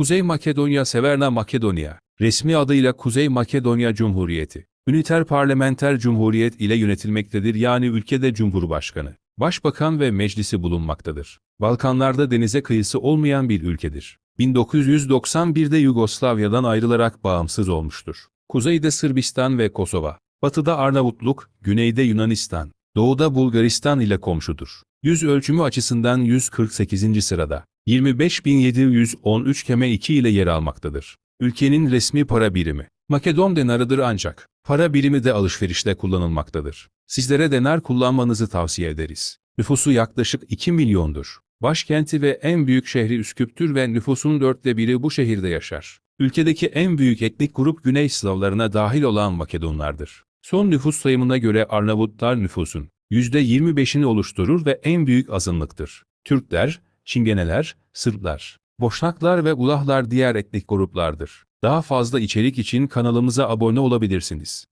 Kuzey Makedonya Severna Makedonya, resmi adıyla Kuzey Makedonya Cumhuriyeti, üniter parlamenter cumhuriyet ile yönetilmektedir yani ülkede cumhurbaşkanı, başbakan ve meclisi bulunmaktadır. Balkanlarda denize kıyısı olmayan bir ülkedir. 1991'de Yugoslavya'dan ayrılarak bağımsız olmuştur. Kuzeyde Sırbistan ve Kosova, batıda Arnavutluk, güneyde Yunanistan, doğuda Bulgaristan ile komşudur. Yüz ölçümü açısından 148. sırada, 25.713 keme 2 ile yer almaktadır. Ülkenin resmi para birimi, Makedon denarıdır ancak, para birimi de alışverişte kullanılmaktadır. Sizlere denar kullanmanızı tavsiye ederiz. Nüfusu yaklaşık 2 milyondur. Başkenti ve en büyük şehri Üsküp'tür ve nüfusun dörtte biri bu şehirde yaşar. Ülkedeki en büyük etnik grup Güney Slavlarına dahil olan Makedonlardır. Son nüfus sayımına göre Arnavutlar nüfusun %25'ini oluşturur ve en büyük azınlıktır. Türkler, Çingeneler, Sırplar, Boşnaklar ve Ulahlar diğer etnik gruplardır. Daha fazla içerik için kanalımıza abone olabilirsiniz.